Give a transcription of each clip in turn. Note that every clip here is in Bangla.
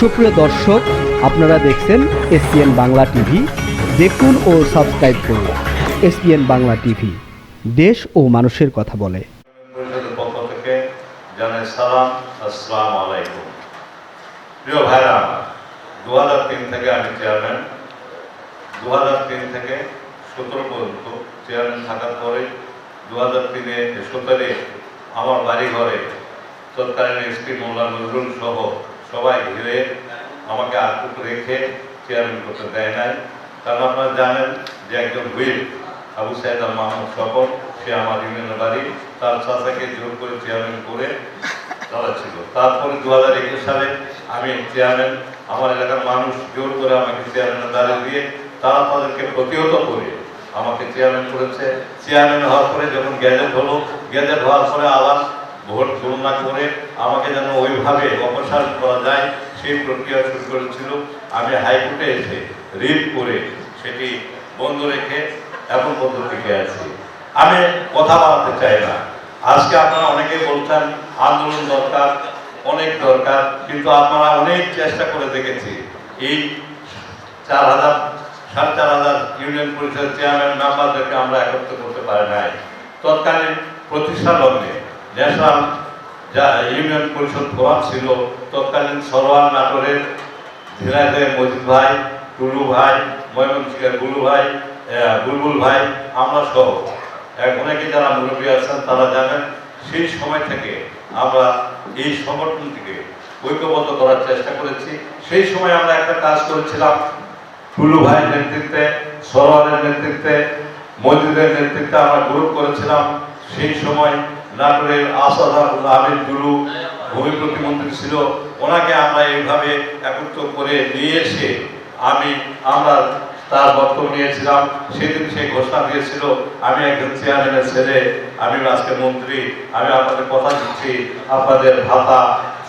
সুপ্রিয় দর্শক, আপনারা দেখছেন এসপিএন বাংলা টিভি। দেখুন ও সাবস্ক্রাইব করুন এসপিএন বাংলা টিভি। দেশ ও মানুষের কথা বলে। সালাম প্রিয় ভাইরা দু হাজার তিন থেকে আমি চেয়ারম্যান। দু হাজার তিন থেকে সতেরো পর্যন্ত চেয়ারম্যান থাকার পরে দু হাজার তিনে সতেরো আমার বাড়ি ঘরে তৎকালীন এসপি মোল্লা নজরুল সহ সবাই ঘিরে আমাকে আটক রেখে চেয়ারম্যান করতে দেয় নাই। কারণ আপনারা জানেন যে একজন হুইল, আবু সাইদ আল মাহমুদ স্বপন সে আমার ইউনিয়নের বাড়ি। তার চাচাকে জোর করে চেয়ারম্যান করে চালাচ্ছিল তারপরে দু হাজার একুশ সালে আমি চেয়ারম্যান আমার এলাকার মানুষ জোর করে আমাকে চেয়ারম্যানের দ্বারে দিয়ে তারা তাদেরকে প্রতিহত করে আমাকে চেয়ারম্যান করেছে। চেয়ারম্যান হওয়ার পরে যখন গ্যাজেট হলো গ্যাজেট হওয়ার পরে আবার ভোট গণনা করে আমাকে যেন ওইভাবে অপসারণ করা যায়, সেই প্রক্রিয়া শুরু করেছিল। আমি হাইকোর্টে এসে রিট করে সেটি বন্ধ রেখে এখন পর্যন্ত টিকে আছি। আমি কথা বাড়াতে চাই না। আজকে আপনারা অনেকে বলছেন, আন্দোলন দরকার, অনেক দরকার, কিন্তু আপনারা অনেক চেষ্টা করে দেখেছি। এই চার হাজার, সাড়ে চার হাজার ইউনিয়ন পরিষদের চেয়ারম্যান মেম্বারদেরকে আমরা একত্র করতে পারি নাই। তৎকালীন প্রতিষ্ঠা লগ্নে ন্যাশনাল যা ইউনিয়ন পরিষদ ফোরাম ছিল, তৎকালীন সরোয়ার নাটোরের ঝিনাইদের মজিদ ভাই, টুলু ভাই, ময়মনসিংহের গুলু ভাই বুলবুল ভাই, আমরা সহ। অনেকে যারা মুরব্বী আছেন, তারা জানেন, সেই সময় থেকে আমরা এই সংগঠনটিকে ঐক্যবদ্ধ করার চেষ্টা করেছি। সেই সময় আমরা একটা কাজ করেছিলাম, টুলু ভাইয়ের নেতৃত্বে, সরোয়ারের নেতৃত্বে মসজিদের নেতৃত্বে আমরা গ্রুপ করেছিলাম। সেই সময় নাটোরের আসাদুল আহমেদ গুরু, ভূমি প্রতিমন্ত্রী ছিল, ওনাকে আমরা এইভাবে একত্র করে নিয়ে এসে আমি, আমরা তার বক্তব্য নিয়েছিলাম। সেদিন সে ঘোষণা দিয়েছিল, আমি একজন চেয়ারম্যানের ছেলে, আমি আজকে মন্ত্রী, আমি আপনাদের কথা দিচ্ছি, আপনাদের ভাতা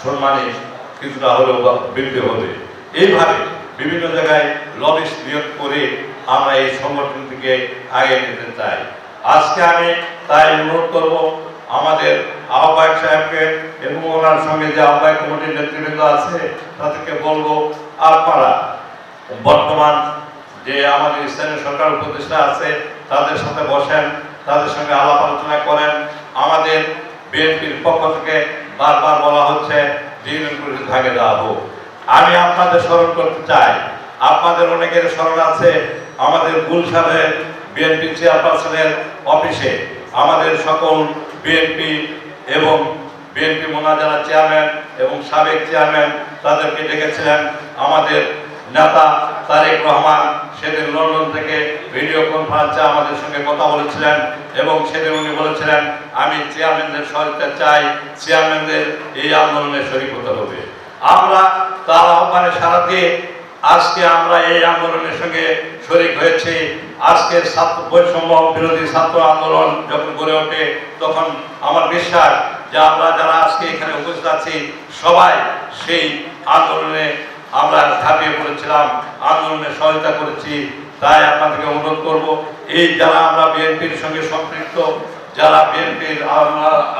সম্মানে কিছুটা হলেও বৃদ্ধি হবে। এইভাবে বিভিন্ন জায়গায় লবিস নিয়োগ করে আমরা এই সংগঠনটিকে আগে নিতে চাই। আজকে আমি তাই অনুরোধ করব আমাদের আহ্বায়ক সাহেবকে এবং ওনার সঙ্গে যে আহ্বায়ক কমিটির নেতৃবৃন্দ আছে, তাদেরকে বলব আপনারা বর্তমান যে আমাদের স্থানীয় সরকার উপদেষ্টা আছে, তাদের সাথে বসেন, তাদের সঙ্গে আলাপ আলোচনা করেন। আমাদের বিএনপির পক্ষ থেকে বারবার বলা হচ্ছে ইউনিয়ন ভাগে দেওয়া হোক। আমি আপনাদের স্মরণ করতে চাই। আপনাদের অনেকের স্মরণ আছে, আমাদের গুলশানের বিএনপি চেয়ারপারসনের অফিসে আমাদের সকল বিএনপি এবং বিএনপি মোনাজারা চেয়ারম্যান এবং সাবেক চেয়ারম্যান তাদেরকে ডেকেছিলেন। আমাদের নেতা তারেক রহমান সেদিন লন্ডন থেকে ভিডিও কনফারেন্সে আমাদের সঙ্গে কথা বলেছিলেন এবং সেদিন উনি বলেছিলেন, আমি চেয়ারম্যানদের সহায়তা চাই, চেয়ারম্যানদের এই আন্দোলনে শরীর হতে হবে। আমরা তার আহ্বানে সারা দিয়ে আজকে আমরা এই আন্দোলনের সঙ্গে শরিক হয়েছি। আজকের ছাত্র বৈষম্য বিরোধী ছাত্র আন্দোলন যখন গড়ে ওঠে, তখন আমার বিশ্বাস যে আমরা যারা আজকে এখানে উপস্থিত আছি, সবাই সেই আন্দোলনে আমরা ঝাঁপিয়ে পড়েছিলাম, আন্দোলনে সহায়তা করেছি। তাই আপনাদেরকে অনুরোধ করব, এই যারা আমরা বিএনপির সঙ্গে সম্পৃক্ত, যারা বিএনপির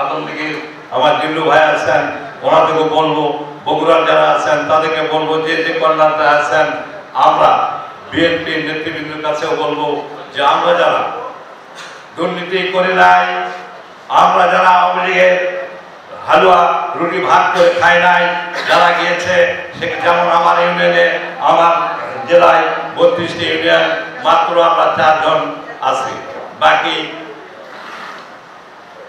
আদম লীগের আমার জিল্লু ভাই আছেন ওনাদেরকে বলব, বগুড়ার যারা আছেন, তাদেরকে বলব যে যে কল্যাণটা আছেন, আমরা বিএনপি নেতৃবৃন্দের কাছেও বলব যে আমরা যারা দুর্নীতি করে নাই, আমরা যারা আওয়ামী লীগের হালুয়া রুটি ভাত করে খাই নাই, যারা গিয়েছে, সে যেমন আমার ইউনিয়নে, আমার জেলায় বত্রিশটি ইউনিয়ন, মাত্র আমরা চারজন আছি। বাকি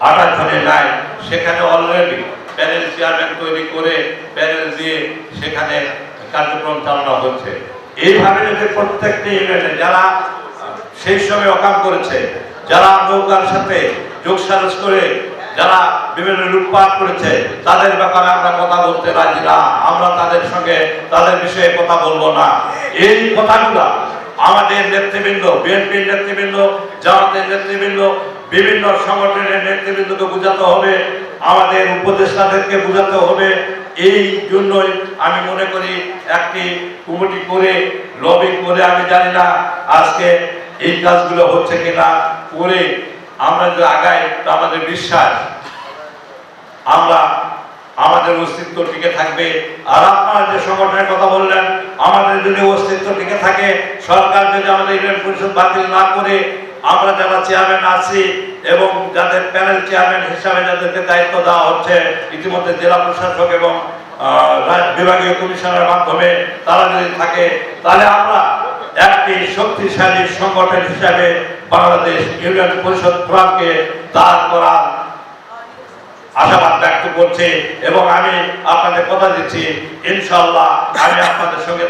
আঠাশ জনে নাই, সেখানে অলরেডি প্যানেল চেয়ারম্যান তৈরি করে প্যানেল দিয়ে সেখানে কার্যক্রম চালানো হচ্ছে। এইভাবে যদি প্রত্যেকটি ইউনিয়নে যারা সেই সময় অকাম করেছে, যারা নৌকার সাথে যোগ যোগসাজস করে যারা বিভিন্ন লুটপাট করেছে, তাদের ব্যাপারে আমরা কথা বলতে রাজি না। আমরা তাদের সঙ্গে তাদের বিষয়ে কথা বলব না। এই কথাগুলা আমাদের নেতৃবৃন্দ, বিএনপির নেতৃবৃন্দ, জামাতের নেতৃবৃন্দ, বিভিন্ন সংগঠনের নেতৃবৃন্দকে বোঝাতে হবে। আমাদের উপদেষ্টাদেরকে বোঝাতে হবে। এই জন্যই আমি মনে করি একটি কমিটি করে লবিং করে, আমি জানি না আজকে এই কাজগুলো হচ্ছে কিনা। করে আমরা যদি আগাই, তো আমাদের বিশ্বাস। আমরা আমাদের অস্তিত্ব টিকে থাকবে। আর আপনারা যে সংগঠনের কথা বললেন, আমাদের যদি অস্তিত্ব টিকে থাকে, সরকার যদি আমাদের ইউনিয়ন পরিষদ বাতিল না করে, আমরা যারা চেয়ারম্যান আছি এবং যাদের প্যানেল চেয়ারম্যান হিসাবে যাদেরকে দায়িত্ব দেওয়া হচ্ছে, ইতিমধ্যে জেলা প্রশাসক এবং বিভাগীয় কমিশনের মাধ্যমে তারা যদি থাকে, তাহলে আমরা একটি শক্তিশালী সংগঠন হিসাবে বাংলাদেশ ইউনিয়ন পরিষদ ফোরামকে দাঁড় করার আশাবাদ ব্যক্ত করছি এবং আমি আপনাদের কথা দিচ্ছি। ইনশাল্লাহ আমি আপনাদের সঙ্গে